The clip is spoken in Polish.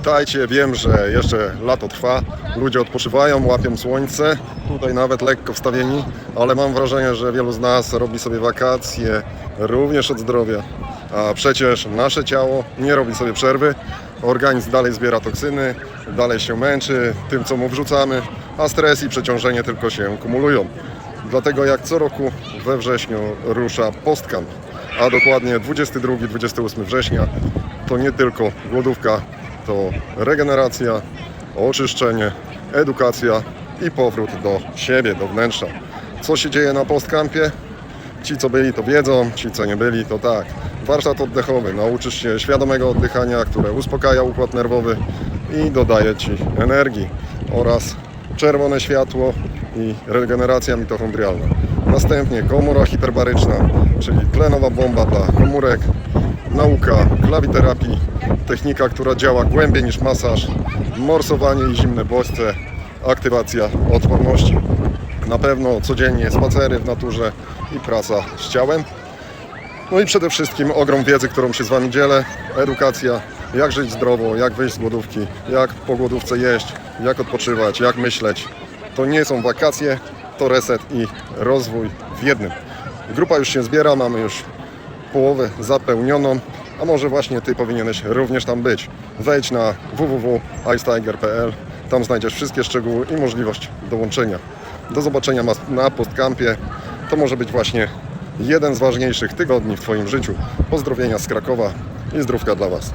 Witajcie, wiem, że jeszcze lato trwa, ludzie odpoczywają, łapią słońce, tutaj nawet lekko wstawieni, ale mam wrażenie, że wielu z nas robi sobie wakacje również od zdrowia. A przecież nasze ciało nie robi sobie przerwy, organizm dalej zbiera toksyny, dalej się męczy tym, co mu wrzucamy, a stres i przeciążenie tylko się kumulują. Dlatego jak co roku we wrześniu rusza postkamp, a dokładnie 22-28 września to nie tylko głodówka, to regeneracja, oczyszczenie, edukacja i powrót do siebie, do wnętrza. Co się dzieje na postkampie? Ci, co byli, to wiedzą, ci, co nie byli, to tak. Warsztat oddechowy. Nauczysz się świadomego oddychania, które uspokaja układ nerwowy i dodaje Ci energii oraz czerwone światło i regeneracja mitochondrialna. Następnie komora hiperbaryczna, czyli tlenowa bomba dla komórek, nauka klawiterapii, technika, która działa głębiej niż masaż, morsowanie i zimne bodźce, aktywacja odporności. Na pewno codziennie spacery w naturze i praca z ciałem. No i przede wszystkim ogrom wiedzy, którą się z Wami dzielę, edukacja, jak żyć zdrowo, jak wyjść z głodówki, jak po głodówce jeść, jak odpoczywać, jak myśleć. To nie są wakacje, to reset i rozwój w jednym. Grupa już się zbiera, mamy już połowę zapełnioną, a może właśnie Ty powinieneś również tam być. Wejdź na www.icetiger.pl, tam znajdziesz wszystkie szczegóły i możliwość dołączenia. Do zobaczenia na postkampie. To może być właśnie jeden z ważniejszych tygodni w Twoim życiu. Pozdrowienia z Krakowa i zdrówka dla Was.